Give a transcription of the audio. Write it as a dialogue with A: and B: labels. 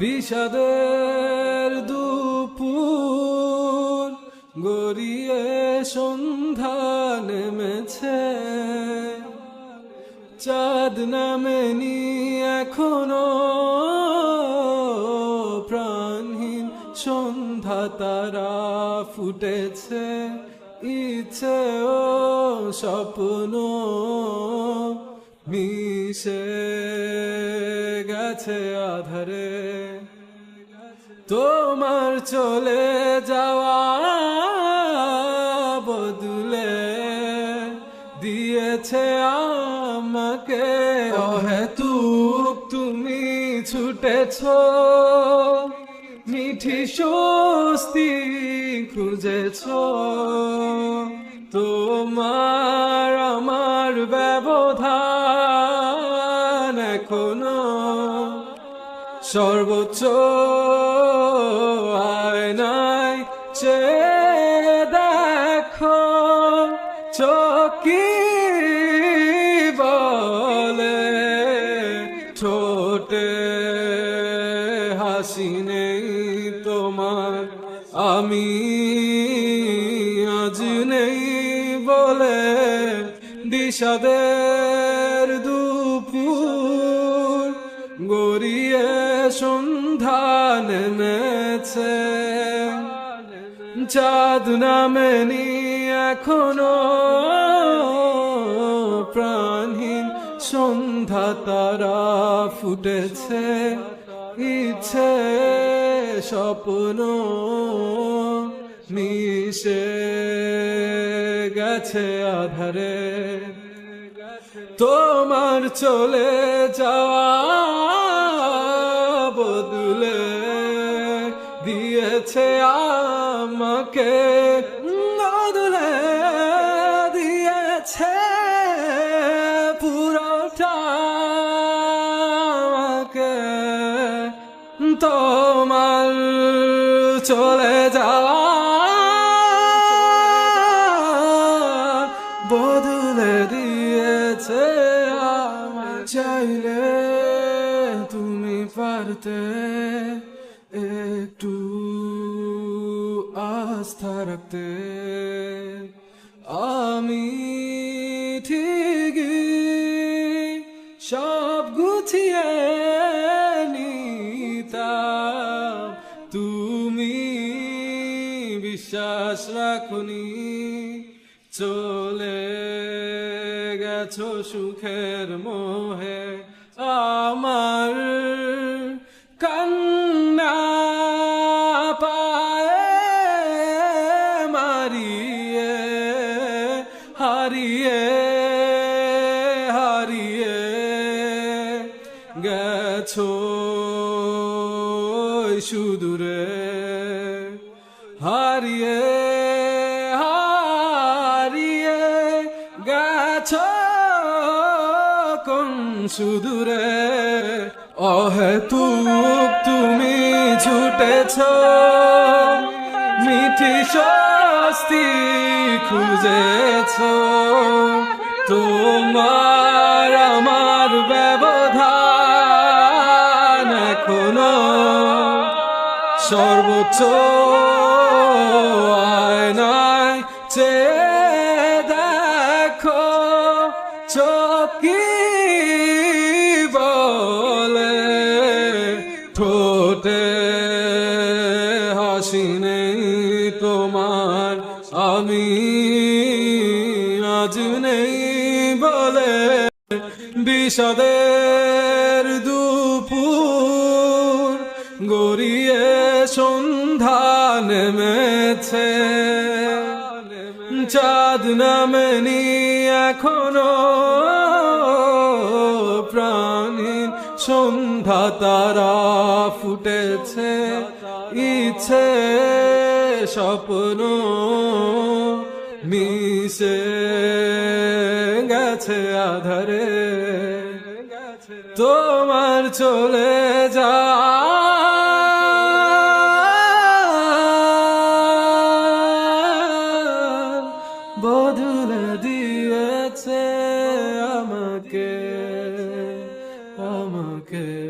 A: বিষাদের দুপুর গড়িয়ে সন্ধ্যা নেমেছে। চাঁদ নামেনি এখনও। প্রাণহীন সন্ধ্যা তারা ফুটেছে, ইচ্ছে ও স্বপ্ন মিশে গেছে আধারে। তোমার চলে যাওয়া দিয়েছে আমাকে অহেতুক তুমি ছুটেছ। মিঠি স্বস্তি খুঁজেছ। তোমার আমার ব্যবধান এখনও সর্বোচ্চ আয়নায় চে হাসি নেই তোমার, আমি আজ নেই বলে দিশাদের দুপুর গড়িয়ে সন্ধ্যা নেমেছে। চাঁদ নামেনি এখনও প্রাণহীন সন্ধ্যা তারা ফুটেছে। ইচ্ছে স্বপ্ন মিশে গেছে আধারে। তোমার চলে যাওয়া বদলে দিয়েছে আমাকে বদলে দিয়েছে তোমার চলে যাওয়া বদলে দিয়েছে আমার চাইলে তুমি পারতে একটু আস্থা রাখতে। আমি ঠিকই সব বিশ্বাস রাখুনি চলে গেছো সুখের মোহে। আমার কান্না পায়ে মারিয়ে হারিয়ে হারিয়ে গেছো সুদূরে। হারিয়ে হারিয়ে গেছো কোন সুদূরে? অহেতুক তুমি ছুটেছ। মিঠি স্বস্তি খুঁজেছ। তোমার সর্বোচ্চ আয়নায় চেয়ে দেখো চকি বলে? ঠোঁটে হাসি নেই তোমার, আমি আজ নেই বলে। বিষাদের দুপুর গড়িয়ে সন্ধ্যা নেমেছে। চাঁদ নামেনি এখনও প্রাণীর সন্ধ্যা তারা ফুটেছে, ইচ্ছে স্বপ্ন মিশে গেছে আধারে। তোমার চলে যা আমাকে আমাকে।